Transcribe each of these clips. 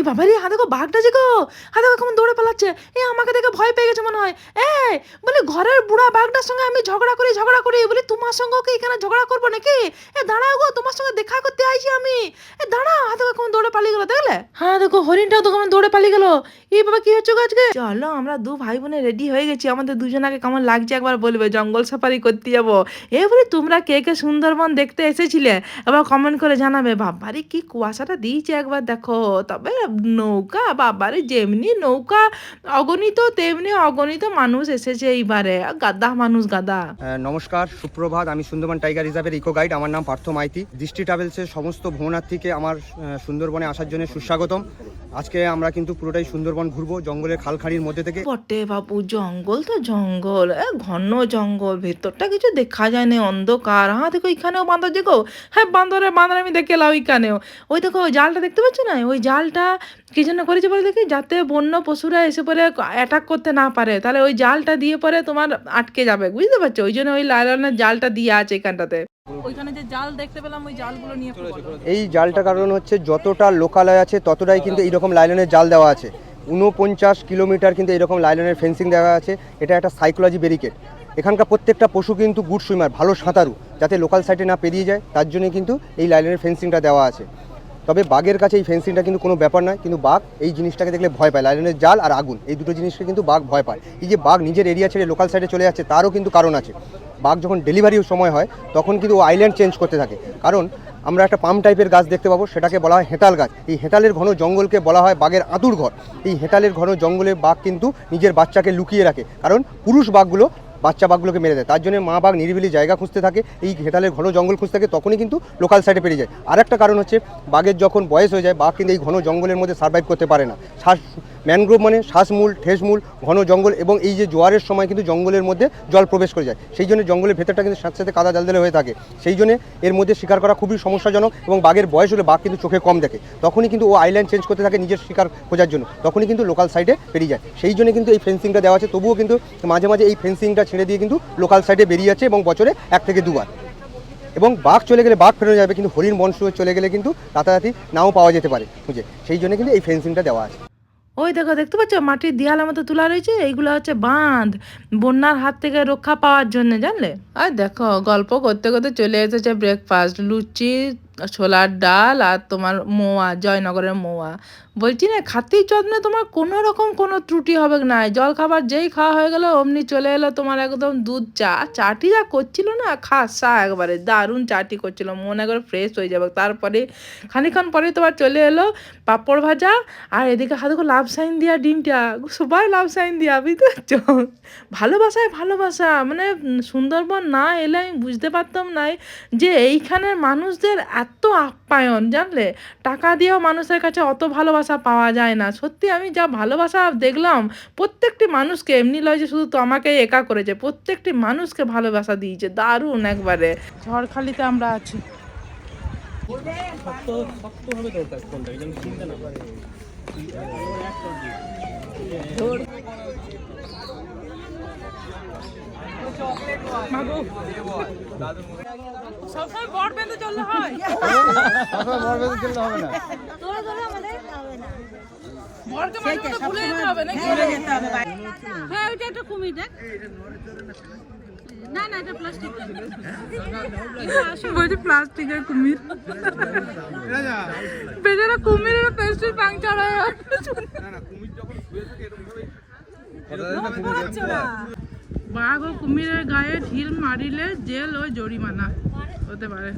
এই বাবারি হা দেখো বাঘটা যে গো। হা দেখো কেমন দৌড়ে পালাচ্ছে। এ আমাকে দেখে ভয় পেয়ে গেছে মনে হয়। এ, বলে ঘরের বুড়া বাঘটার সঙ্গে আমি ঝগড়া করি ঝগড়া করি। বলি, তোমার সঙ্গে কি এখানে ঝগড়া করব নাকি? এ, দাঁড়াও গো, তোমার সঙ্গে দেখা করতে আইছি আমি। এ, দাঁড়াও হা দেখো কেমন দৌড়ে পালিয়ে গেলো, দেখলে? হ্যাঁ দেখো হরিণটাও তো কেমন দৌড়ে পালিয়ে গেলো। এই বাবা, কি হচ্ছে গো আজকে? চলো, আমরা দু ভাই বোনে রেডি হয়ে গেছি। আমাদের দুজনাকে কেমন লাগছে একবার বলবে। জঙ্গল সাফারি করতে যাব। এ বলি, তোমরা কে কে সুন্দরবন দেখতে এসেছিলে? এবার কমেন্ট করে জানাবে। বাবারে, কি কুয়াশাটা দিয়েছে একবার দেখো। তবে নৌকা বাবারে যেমনি নৌকা অগণিত তেমনি অগণিত মানুষ এসেছে এইবারে। গাদা মানুষ গাদা। নমস্কার সুপ্রভাত। আমি সুন্দরবন টাইগার রিজার্ভের ইকো গাইড। আমার নাম পার্থ মাইতি। দৃষ্টি ট্রাভেলসের সমস্ত ভ্রমণার্থীকে আমার সুন্দরবনে আসার জন্য সুস্বাগতম। আজকে আমরা কিন্তু পুরোটাই সুন্দরবন ঘুরবো জঙ্গলের খালখাড়ির মধ্যে থেকে। বটে বাবু জঙ্গল তো জঙ্গল। ঘন জঙ্গল ভেতরটা কিছু দেখা যায় না অন্ধকার। হ্যাঁ দেখো এখানেও বান্দর গো হ্যাঁ বান্দরে বান্দর আমি দেখে এলাম ওইখানেও। ওই দেখো ওই জালটা দেখতে পাচ্ছ না? ওই জালটা কি জন্য করেছে বলে দেখি? যাতে বন্য পশুরা এসে পরে অ্যাটাক করতে না পারে। তাহলে ওই জালটা দিয়ে পরে তোমার আটকে যাবে বুঝতে পারছ? ওই জন্য ওই লাইলনের জালটা দিয়ে আছে এখানটাতে। ওইখানে যে জাল দেখতে পেলাম ওই জালগুলো নিয়ে এই জালটার কারণ হচ্ছে যতটা লোকালয় আছে ততটাই কিন্তু এইরকম লাইলনের জাল দেওয়া আছে। উনপঞ্চাশ কিলোমিটার কিন্তু এরকম লাইলনের ফেন্সিং দেওয়া আছে। এটা একটা সাইকোলজি ব্যারিকেড এখানকার প্রত্যেকটা পশু কিন্তু গুড সুইমার ভালো সাঁতারু যাতে লোকাল সাইডে না পেরিয়ে যায় তার জন্য কিন্তু এই লাইলনের ফেন্সিংটা দেওয়া আছে। তবে বাঘের কাছে এই ফেন্সিংটা কিন্তু কোনো ব্যাপার নয়, কিন্তু বাঘ এই জিনিসটাকে দেখলে ভয় পায়। লাইলনের জাল আর আগুন, এই দুটো জিনিসকে কিন্তু বাঘ ভয় পায়। এই যে বাঘ নিজের এরিয়া ছেড়ে লোকাল সাইডে চলে যাচ্ছে, তারও কিন্তু কারণ আছে। বাঘ যখন ডেলিভারির সময় হয়, তখন কিন্তু ও আইল্যান্ড চেঞ্জ করতে থাকে। কারণ আমরা একটা পাম টাইপের গাছ দেখতে পাবো, সেটাকে বলা হয় হেঁতাল গাছ। এই হেঁতালের ঘন জঙ্গলকে বলা হয় বাঘের আঁতুর ঘর এই হেঁতালের ঘন জঙ্গলে বাঘ কিন্তু নিজের বাচ্চাকে লুকিয়ে রাখে। কারণ পুরুষ বাঘগুলো বাচ্চা বাঘগুলোকে মেরে দেয়। তার জন্য মা বাঘ নিরিবিলি জায়গা খুঁজতে থাকে, এই ঘেটালের ঘন জঙ্গল খুঁজতে থাকে, তখনই কিন্তু লোকাল সাইডে পেরিয়ে যায়। আর একটা কারণ হচ্ছে, বাঘের যখন বয়স হয়ে যায়, বাঘ কিন্তু এই ঘন জঙ্গলের মধ্যে সার্ভাইভ করতে পারে না। ম্যানগ্রোভ মানে শ্বাসমূল, ঠেসমূল, ঘন জঙ্গল এবং এই যে জোয়ারের সময় কিন্তু জঙ্গলের মধ্যে জল প্রবেশ করে যায়। সেই জন্য জঙ্গলের ভেতরটা কিন্তু সাথে সাথে কাদা জালদেলে হয়ে থাকে। সেই জন্য এর মধ্যে শিকার করা খুবই সমস্যাজনক এবং বাঘের বয়স হলে বাঘ কিন্তু চোখে কম দেখে। তখনই কিন্তু ও আইল্যান্ড চেঞ্জ করতে থাকে নিজের শিকার খোঁজার জন্য। তখনই কিন্তু লোকাল সাইডে বেরিয়ে যায়। সেই জন্য কিন্তু এই ফেন্সিংটা দেওয়া আছে। তবুও কিন্তু মাঝে মাঝে এই ফেন্সিংটা ছেড়ে দিয়ে কিন্তু লোকাল সাইডে বেরিয়ে যাচ্ছে এবং বছরে এক থেকে দুবার। এবং বাঘ চলে গেলে বাঘ ফেরত যাবে, কিন্তু হরিণ বংশ চলে গেলে কিন্তু রাতারাতি নাও পাওয়া যেতে পারে খুঁজে। সেই জন্য কিন্তু এই ফেন্সিংটা দেওয়া আছে। ওই দেখো, দেখতে পাচ্ছ? মাটির দেয়ালের মতো তোলা রয়েছে, এইগুলো হচ্ছে বাঁধ, বন্যার হাত থেকে রক্ষা পাওয়ার জন্য, জানলে? আর দেখো, গল্প করতে করতে চলে এসেছে ব্রেকফাস্ট লুচি, ছোলার ডাল আর তোমার মোয়া, জয়নগরের মোয়া। বলছি না, খাতির যত্নে তোমার কোনো রকম কোনো ত্রুটি হবে না। জল খাবার যেই খাওয়া হয়ে গেলো, অমনি চলে এলো তোমার একদম দুধ, চা। চাটি যা করছিল না খাসা একবারে, দারুণ চাটি করছিল। মনে করে ফ্রেশ হয়ে যাবে। তারপরে খানিক্ষণ পরে তোমার চলে এলো পাঁপড় ভাজা আর এদিকে হাতে লাভ সাইন দিয়া ডিমটা। সবাই লাভ সাইন দিয়া, বুঝতে ভালোবাসায় ভালোবাসা। মানে সুন্দরবন না এলে আমি বুঝতে পারতাম না যে এইখানের মানুষদের এত আপ্যায়ন, জানলে? টাকা দিয়েও মানুষের কাছে অত ভালোবাসা পাওয়া যায় না। সত্যি আমি যা ভালোবাসা দেখলাম প্রত্যেকটি মানুষকে এমনি লয় যে শুধু তো আমাকে একা করেছে প্রত্যেকটি মানুষকে ভালোবাসা দিয়েছে দারুণ একবারে। ঝড়খালিতে আমরা আছি। সবসময় বট বেঁধে চললে হয়। বরকে মাঝে মধ্যে ভুলে যেতে হবে নাকি? হ্যাঁ ওইটা একটা কুমির দেখ। না না এটা প্লাস্টিক বলছি প্লাস্টিকের কুমির। বেচারা কুমিরের পেস্টের পাংচার হয়ে বাঘ ও কুমিরের গায়ে ঢিল মারিলে জেল ও জরিমানা। হতে পারে।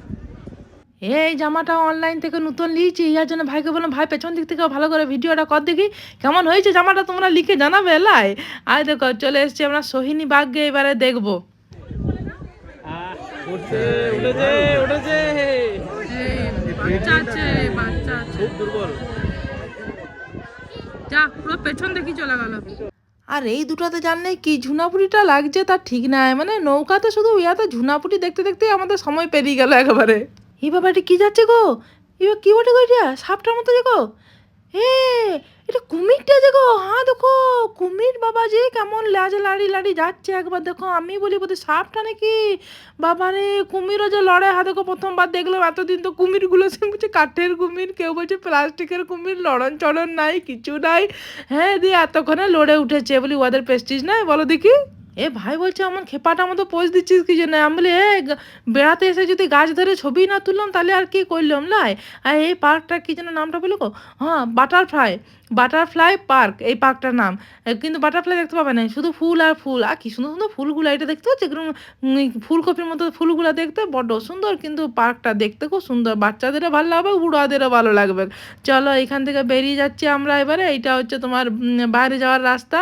এই জামাটা অনলাইন থেকে নতুন নিয়েছি ইয়ার জন্য ভাইকে বললাম ভাই পেছন দিক থেকে ভালো করে ভিডিওটা কর দেখি কেমন হয়েছে জামাটা তোমরা লিখে জানাবে লাই আর দেখো চলে এসছি আমরা সোহিনী বাঘকে এবারে দেখব। বাচ্চা আছে যা পুরো পেছন দেখি চলে গেল। আর এই দুটাতে জানলে কি ঝুনাপুরিটা লাগছে তার ঠিক নাই। মানে নৌকাতে শুধু ইয়াতে ঝুনাপুরি দেখতে দেখতে আমাদের সময় পেরিয়ে গেল একেবারে। এই বাবাটি কি যাচ্ছে গো? এবার কি বটে গো এটা? সাপটার মতো যে গো? এ এটা কুমিরটা দেখো হ্যাঁ দেখো, কুমির বাবা যে কেমন লাজে লাড়ি লাড়ি যাচ্ছে। একবার দেখো, আমি বলি, বোধহয় সাপটা নাকি? বাবারে কুমিরও যে লড়ে হ্যাঁ দেখো, প্রথমবার দেখলাম, এতদিন তো কুমিরগুলো সে বলছে কাঠের কুমির, কেউ বলছে প্লাস্টিকের কুমির, লড়ন চড়ন নাই, কিছু নাই। হ্যাঁ দিয়ে এতক্ষণে লড়ে উঠেছে, বলি, ওদের প্রেস্টিজ নাই, বলো দেখি। এ ভাই বলছে, আমার খেপাটা মতো পোজ দিচ্ছিস কি জন্য? আমি বলি এ বেড়াতে এসে যদি গাছ ধরে ছবি না তুললাম, তাহলে আর কি করলাম লাই? আর এই পার্কটা কি যেন নামটা বলি হ্যাঁ বাটারফ্লাই বাটারফ্লাই পার্ক, এই পার্কটার নাম। কিন্তু বাটারফ্লাই দেখতে পাবে না শুধু ফুল আর ফুল। আর কি সুন্দর সুন্দর ফুলগুলো, এটা দেখতে হচ্ছে এরকম ফুলকপির মতো ফুলগুলো দেখতে, বড্ড সুন্দর। কিন্তু পার্কটা দেখতে খুব সুন্দর। বাচ্চাদেরও ভালো লাগবে, বুড়াদেরও ভালো লাগবে। চলো, এখান থেকে বেরিয়ে যাচ্ছি আমরা এবারে। এইটা হচ্ছে তোমার বাইরে যাওয়ার রাস্তা।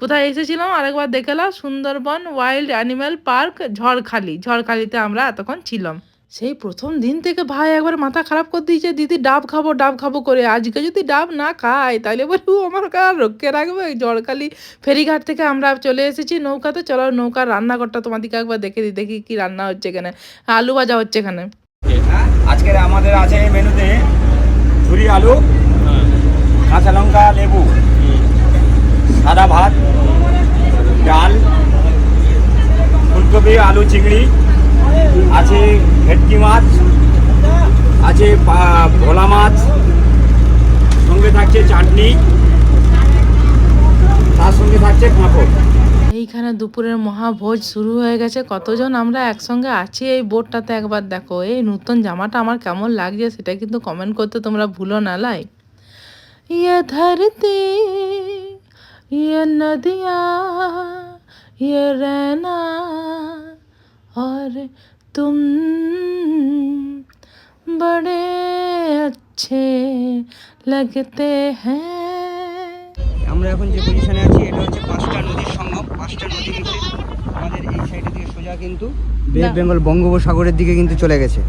কোথায় এসেছিলাম, আরেকবার দেখলাম Sundarban wild animal park Jharkhali. ঝড়খালিতে আমরা এতক্ষণ ছিলাম। সেই প্রথম দিন থেকে ভাই একবার মাথা খারাপ করে দিয়েছে দিদি ডাব খাব ডাব খাব করে। আজকে যদি ডাব না খাই তাহলে বলি ও আমার কার রক্ষে রাখবে। ঝড়খালি ফেরিঘাট থেকে আমরা চলে এসেছি নৌকাতে। চলো নৌকার রান্নাঘরটা তোমাদেরকে একবার দেখে দিই দেখি কি রান্না হচ্ছে এখানে আলু ভাজা হচ্ছে এখানে। আজকের আমাদের আছে এই মেনুতে ঝুরি আলু কাঁচা লঙ্কা লেবু সাদা ভাত ডাল ফুলকপি আলু, চিংড়ি, আছে ভেটকি মাছ, আছে ভোলা মাছ, সঙ্গে থাকছে চাটনি, তার সঙ্গে থাকছে পাঁপড়। এইখানে দুপুরের মহাভোজ শুরু হয়ে গেছে। কতজন আমরা একসঙ্গে আছি এই বোর্ডটাতে একবার দেখো। এই নতুন জামাটা আমার কেমন লাগছে সেটা কিন্তু কমেন্ট করতে তোমরা ভুলো না, লাই। ইয়ে ধরতি ইয়ে নদিয়া। ইয়ে रहना और तुम बड़े अच्छे लगते हैं আমরা এখন যে পজিশনে আছি এটা হচ্ছে পাঁচটা নদীর সঙ্গম পাঁচটা নদী মিশে আমাদের এই সাইডে দিয়ে সোজা কিন্তু বে অফ বেঙ্গল বঙ্গোপসাগরের দিকে কিন্তু চলে গেছে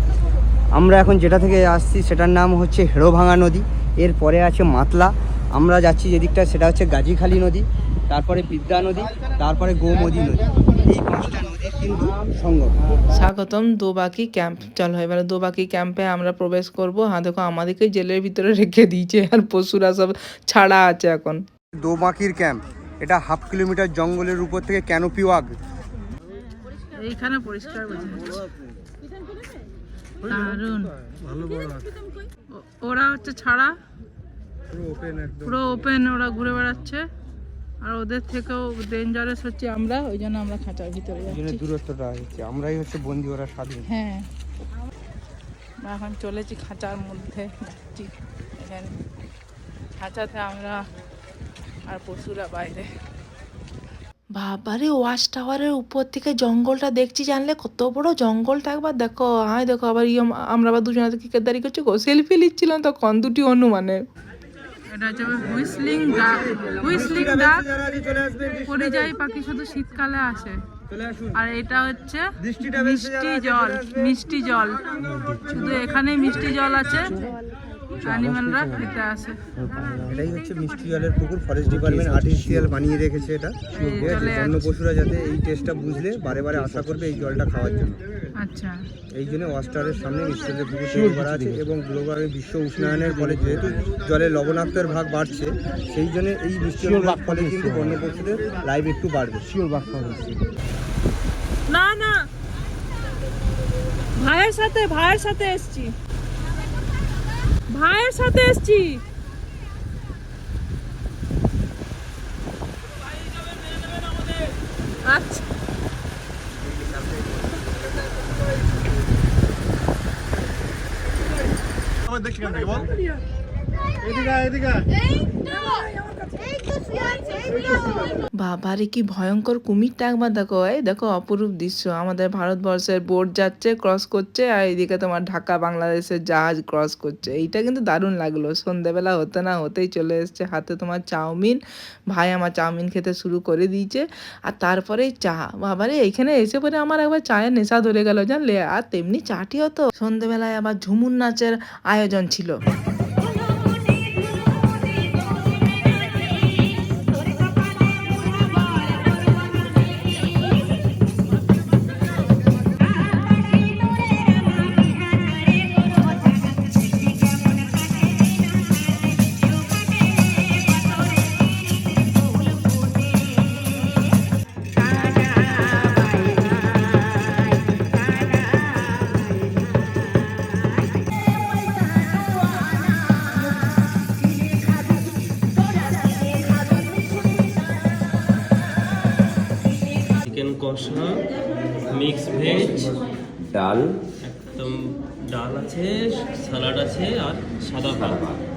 আমরা এখন যেটা থেকে আসছি সেটার নাম হচ্ছে হেড়োভাঙা নদী এর পরে আছে মাতলা আমরা যাচ্ছি যেদিকটা সেটা হচ্ছে গাজীখালী নদী তারপরে বিদ্যা নদী তারপরে গোমদী নদী। এই পাঁচটা নদীর কিন্তু সঙ্গম স্বাগতম দোবাকি ক্যাম্প। চলো এবারে দোবাকি ক্যাম্পে আমরা প্রবেশ করব। হ্যাঁ দেখো আমাদেরকে জেলের ভিতরে রেখে দিয়েছে আর পশুরা সব ছাড়া আছে এখন। দোবাকির ক্যাম্প। এটা হাফ কিলোমিটার জঙ্গলের উপর থেকে ক্যানোপি ওয়াক এইখানে পরিষ্কার ওরা হচ্ছে ছাড়া? পুরো ওপেন ওরা ঘুরে বেড়াচ্ছে। আর ওদের থেকেও ডেঞ্জারাস হচ্ছে আমরা ওই জন্য আমরা খাঁচার ভিতরে যাচ্ছি। দূরত্বটা হচ্ছে আমরাই হচ্ছে বন্দি ওরা স্বাধীন। হ্যাঁ। এখন চলেছি খাঁচার মধ্যে যাচ্ছি এখানে। খাঁচাতে আমরা আর পশুরা বাইরে। বাবারে ওয়াচ টাওয়ারের উপর থেকে জঙ্গলটা দেখছি জানলে কত বড় জঙ্গলটা একবার দেখো। হ্যাঁ দেখো আবার ইয়ে আমরা আবার দুজনে ক্রিকেটদারি করছি গো। সেলফি নিচ্ছিলাম তখন দুটি অনুমানে এটা হচ্ছে হুইসলিং ডাক হুইসলিং ডাক পরিযায়ী পাখি শুধু শীতকালে আসে। আর এটা হচ্ছে মিষ্টি জল মিষ্টি জল। শুধু এখানেই মিষ্টি জল আছে। অ্যানিমালরা খেতে আসে। এটাই হচ্ছে মিষ্টি জলের পুকুর। ফরেস্ট ডিপার্টমেন্ট আর্টিফিশিয়াল বানিয়ে রেখেছে এটা। ঠিক আছে বন্য পশুরা যাতে এই টেস্টটা বুঝলে বারে বারে আশা করবে এই জলটা খাওয়ার জন্য। আচ্ছা। এই জন্য ওয়াস্টারের সামনে জলের পুকুর তৈরি করা আছে এবং গ্লোবাল বিশ্ব উষ্ণায়নের ফলে যেহেতু জলের লবণাক্তের ভাগ বাড়ছে সেই জন্য এই জলের ফলে কিন্তু বন্য পশুদের লাইভ একটু বাড়বে। শিওর বাঘ হচ্ছে না না। ভাইয়ের সাথে ভাইয়ের সাথে এসছি। ভাইয়ের সাথে এসছি। আচ্ছা। Ethica, Ethica. Hey, no. বাবারে, কি ভয়ঙ্কর কুমিরটা একবার দেখো, এই দেখো অপরূপ দৃশ্য। আমাদের ভারতবর্ষের বোট যাচ্ছে ক্রস করছে, আর এইদিকে তোমার ঢাকা, বাংলাদেশের জাহাজ ক্রস করছে। এইটা কিন্তু দারুণ লাগল। সন্ধেবেলা হতে না হতেই চলে এসছে হাতে তোমার চাউমিন। ভাই আমার চাউমিন খেতে শুরু করে দিয়েছে, আর তারপরে চা। বাবারে, এইখানে এসে পরে আমার একবার চায়ের নেশা ধরে গেল, জানলে? আর তেমনি চাটিও তো। সন্ধেবেলায় আবার ঝুমুর নাচের আয়োজন ছিল। কষা মিক্স ভেজ ডাল। একদম ডাল আছে স্যালাড আছে আর সাদা ভাত।